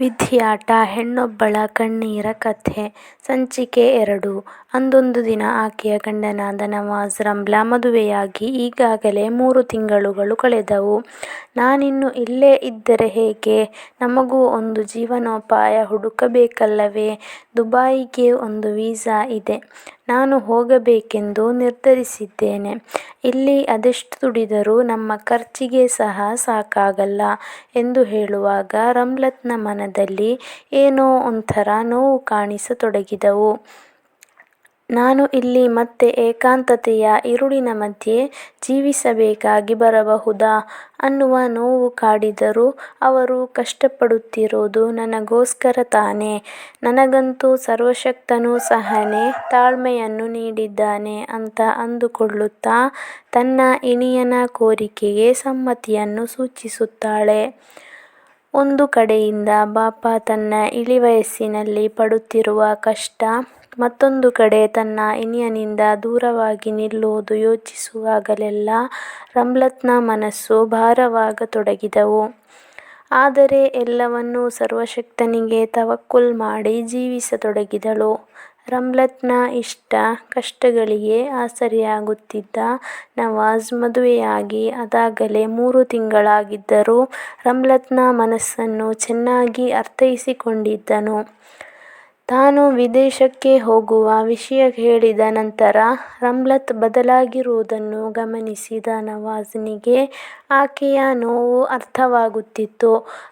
ವಿಧಿಯಾಟ ಹೆಣ್ಣೊಬ್ಬಳ ಕಣ್ಣೀರ ಕಥೆ, ಸಂಚಿಕೆ ಎರಡು ಅಂದೊಂದು ದಿನ ಆಕೆಯ ಗಂಡನಾದ ನವಾಜ್ ರಂಬ್ಲಾ ಮದುವೆಯಾಗಿ ಈಗಾಗಲೇ ಮೂರು ತಿಂಗಳುಗಳು ಕಳೆದವು. ನಾನಿನ್ನು ಇಲ್ಲೇ ಇದ್ದರೆ ಹೇಗೆ? ನಮಗೂ ಒಂದು ಜೀವನೋಪಾಯ ಹುಡುಕಬೇಕಲ್ಲವೇ? ದುಬಾಯಿಗೆ ಒಂದು ವೀಸಾ ಇದೆ. ನಾನು ಹೋಗಬೇಕೆಂದು ನಿರ್ಧರಿಸಿದ್ದೇನೆ. ಇಲ್ಲಿ ಅದೆಷ್ಟು ದುಡಿದರೂ ನಮ್ಮ ಖರ್ಚಿಗೆ ಸಹ ಸಾಕಾಗಲ್ಲ ಎಂದು ಹೇಳುವಾಗ ರಮ್ಲತ್ನ ಮನದಲ್ಲಿ ಏನೋ ಒಂಥರ ನೋವು ಕಾಣಿಸತೊಡಗಿದವು. ನಾನು ಇಲ್ಲಿ ಮತ್ತೆ ಏಕಾಂತತೆಯ ಇರುಳಿನ ಮಧ್ಯೆ ಜೀವಿಸಬೇಕಾಗಿ ಬರಬಹುದಾ ಅನ್ನುವ ನೋವು ಕಾಡಿದರೂ ಅವರು ಕಷ್ಟಪಡುತ್ತಿರುವುದು ನನಗೋಸ್ಕರ ತಾನೇ? ನನಗಂತೂ ಸರ್ವಶಕ್ತನು ಸಹನೆ, ತಾಳ್ಮೆಯನ್ನು ನೀಡಿದ್ದಾನೆ ಅಂತ ಅಂದುಕೊಳ್ಳುತ್ತಾ ತನ್ನ ಇಣಿಯನ ಕೋರಿಕೆಗೆ ಸಮ್ಮತಿಯನ್ನು ಸೂಚಿಸುತ್ತಾಳೆ. ಒಂದು ಕಡೆಯಿಂದ ಬಾಪ ತನ್ನ ಇಳಿವಯಸ್ಸಿನಲ್ಲಿ ಪಡುತ್ತಿರುವ ಕಷ್ಟ, ಮತ್ತೊಂದು ಕಡೆ ತನ್ನ ಇನಿಯನಿಂದ ದೂರವಾಗಿ ನಿಲ್ಲುವುದು ಯೋಚಿಸುವಾಗಲೆಲ್ಲ ರಮ್ಲತ್ನ ಮನಸ್ಸು ಭಾರವಾಗತೊಡಗಿದವು. ಆದರೆ ಎಲ್ಲವನ್ನೂ ಸರ್ವಶಕ್ತನಿಗೆ ತವಕ್ಕುಲ್ ಮಾಡಿ ಜೀವಿಸತೊಡಗಿದಳು. ರಮ್ಲತ್ನ ಇಷ್ಟ ಕಷ್ಟಗಳಿಗೆ ಆಸರೆಯಾಗುತ್ತಿದ್ದ ನವಾಜ್ ಮದುವೆಯಾಗಿ ಅದಾಗಲೇ ಮೂರು ತಿಂಗಳಾಗಿದ್ದರೂ ರಮ್ಲತ್ನ ಮನಸ್ಸನ್ನು ಚೆನ್ನಾಗಿ ಅರ್ಥೈಸಿಕೊಂಡಿದ್ದನು. ತಾನು ವಿದೇಶಕ್ಕೆ ಹೋಗುವ ವಿಷಯ ಹೇಳಿದ ನಂತರ ರಮ್ಲತ್ ಬದಲಾಗಿರುವುದನ್ನು ಗಮನಿಸಿದ ನವಾಜ್ನಿಗೆ ಆಕೆಯ ನೋವು ಅರ್ಥವಾಗುತ್ತಿತ್ತು.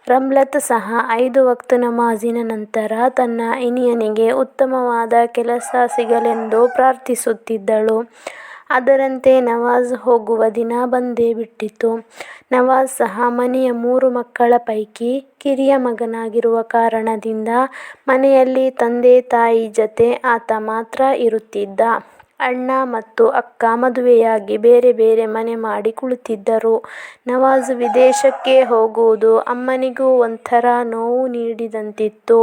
ರಮ್ಲತ್ ಸಹ ಐದು ವಕ್ತು ನಮಾಜಿನ ನಂತರ ತನ್ನ ಇನಿಯನಿಗೆ ಉತ್ತಮವಾದ ಕೆಲಸ ಸಿಗಲೆಂದು ಪ್ರಾರ್ಥಿಸುತ್ತಿದ್ದಳು. ಅದರಂತೆ ನವಾಜ್ ಹೋಗುವ ದಿನ ಬಂದೇ ಬಿಟ್ಟಿತು. ನವಾಜ್ ಸಹ ಮನೆಯ ಮೂರು ಮಕ್ಕಳ ಪೈಕಿ ಕಿರಿಯ ಮಗನಾಗಿರುವ ಕಾರಣದಿಂದ ಮನೆಯಲ್ಲಿ ತಂದೆ ತಾಯಿ ಜತೆ ಆತ ಮಾತ್ರ ಇರುತ್ತಿದ್ದ. ಅಣ್ಣ ಮತ್ತು ಅಕ್ಕ ಮದುವೆಯಾಗಿ ಬೇರೆ ಬೇರೆ ಮನೆ ಮಾಡಿ ಕುಳಿತಿದ್ದರು. ನವಾಜ್ ವಿದೇಶಕ್ಕೆ ಹೋಗುವುದು ಅಮ್ಮನಿಗೂ ಒಂಥರ ನೋವು ನೀಡಿದಂತಿತ್ತು.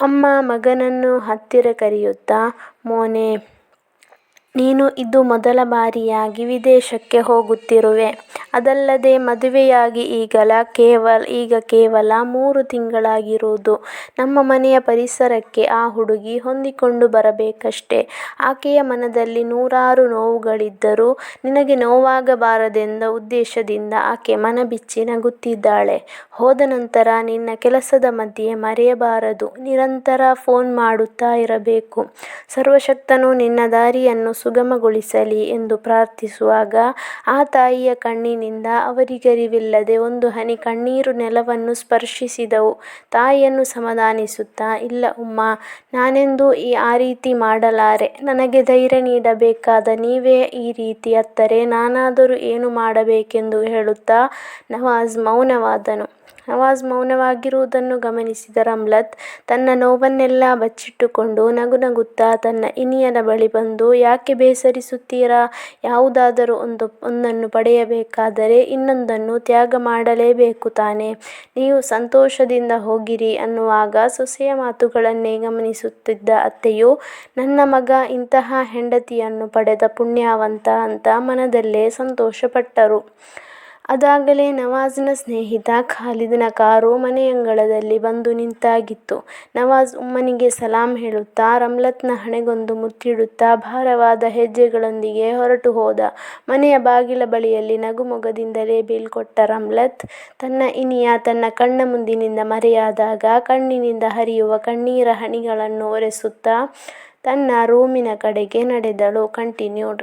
ಅಮ್ಮ ಮಗನನ್ನು ಹತ್ತಿರ ಕರೆಯುತ್ತಾ, ಮೋನೇ. ನೀನು ಇದು ಮೊದಲ ಬಾರಿಯಾಗಿ ವಿದೇಶಕ್ಕೆ ಹೋಗುತ್ತಿರುವೆ. ಅದಲ್ಲದೆ ಮದುವೆಯಾಗಿ ಈಗ ಕೇವಲ ಮೂರು ತಿಂಗಳಾಗಿರುವುದು. ನಮ್ಮ ಮನೆಯ ಪರಿಸರಕ್ಕೆ ಆ ಹುಡುಗಿ ಹೊಂದಿಕೊಂಡು ಬರಬೇಕಷ್ಟೆ. ಆಕೆಯ ಮನದಲ್ಲಿ ನೂರಾರು ನೋವುಗಳಿದ್ದರೂ ನಿನಗೆ ನೋವಾಗಬಾರದೆಂದ ಉದ್ದೇಶದಿಂದ ಆಕೆ ಮನಬಿಚ್ಚಿ ನಗುತ್ತಿದ್ದಾಳೆ. ಹೋದ ನಂತರ ನಿನ್ನ ಕೆಲಸದ ಮಧ್ಯೆ ಮರೆಯಬಾರದು. ನಿರಂತರ ಫೋನ್ ಮಾಡುತ್ತಾ ಇರಬೇಕು. ಸರ್ವಶಕ್ತನು ನಿನ್ನ ದಾರಿಯನ್ನು ಸುಗಮಗೊಳಿಸಲಿ ಎಂದು ಪ್ರಾರ್ಥಿಸುವಾಗ ಆ ತಾಯಿಯ ಕಣ್ಣಿನಿಂದ ಅವರಿಗರಿವಿಲ್ಲದೆ ಒಂದು ಹನಿ ಕಣ್ಣೀರು ನೆಲವನ್ನು ಸ್ಪರ್ಶಿಸಿದವು. ತಾಯಿಯನ್ನು ಸಮಾಧಾನಿಸುತ್ತಾ ಇಲ್ಲ ಉಮ್ಮಾ, ಈ ಆ ರೀತಿ ಮಾಡಲಾರೆ. ನನಗೆ ಧೈರ್ಯ ನೀಡಬೇಕಾದ ನೀವೇ ಈ ರೀತಿ ಅತ್ತರೆ ನಾನಾದರೂ ಏನು ಮಾಡಬೇಕೆಂದು ಹೇಳುತ್ತಾ ನವಾಜ್ ಮೌನವಾದನು. ನವಾಜ್ ಮೌನವಾಗಿರುವುದನ್ನು ಗಮನಿಸಿದ ರಮ್ಲತ್ ತನ್ನ ನೋವನ್ನೆಲ್ಲ ಬಚ್ಚಿಟ್ಟುಕೊಂಡು ನಗುನಗುತ್ತಾ ತನ್ನ ಇನಿಯನ ಬಳಿ ಬಂದು ಯಾಕೆ ಬೇಸರಿಸುತ್ತೀರಾ? ಯಾವುದಾದರೂ ಒಂದು, ಒಂದನ್ನು ಪಡೆಯಬೇಕಾದರೆ ಇನ್ನೊಂದನ್ನು ತ್ಯಾಗ ಮಾಡಲೇಬೇಕು ತಾನೆ ನೀವು ಸಂತೋಷದಿಂದ ಹೋಗಿರಿ ಅನ್ನುವಾಗ ಸೊಸೆಯ ಮಾತುಗಳನ್ನೇ ಗಮನಿಸುತ್ತಿದ್ದ ಅತ್ತೆಯು, ನನ್ನ ಮಗ ಇಂತಹ ಹೆಂಡತಿಯನ್ನು ಪಡೆದ ಪುಣ್ಯವಂತ ಅಂತ ಮನದಲ್ಲೇ ಸಂತೋಷಪಟ್ಟರು. ಅದಾಗಲೇ ನವಾಜ್ನ ಸ್ನೇಹಿತ ಖಾಲಿದ್ನ ಕಾರು ಮನೆಯಂಗಳದಲ್ಲಿ ಬಂದು ನಿಂತಾಗಿತ್ತು. ನವಾಜ್ ಉಮ್ಮನಿಗೆ ಸಲಾಂ ಹೇಳುತ್ತಾ, ರಮ್ಲತ್ನ ಹಣೆಗೊಂದು ಮುತ್ತಿಡುತ್ತಾ, ಭಾರವಾದ ಹೆಜ್ಜೆಗಳೊಂದಿಗೆ ಹೊರಟು ಹೋದ. ಮನೆಯ ಬಾಗಿಲ ಬಳಿಯಲ್ಲಿ ನಗುಮೊಗದಿಂದಲೇ ಬೀಳ್ಕೊಟ್ಟ ರಮ್ಲತ್, ತನ್ನ ಇನಿಯ ತನ್ನ ಕಣ್ಣ ಮುಂದಿನಿಂದ ಮರೆಯಾದಾಗ ಕಣ್ಣಿನಿಂದ ಹರಿಯುವ ಕಣ್ಣೀರ ಹನಿಗಳನ್ನು ಒರೆಸುತ್ತಾ ತನ್ನ ರೂಮಿನ ಕಡೆಗೆ ನಡೆದಳು. ಕಂಟಿನ್ಯೂಡ್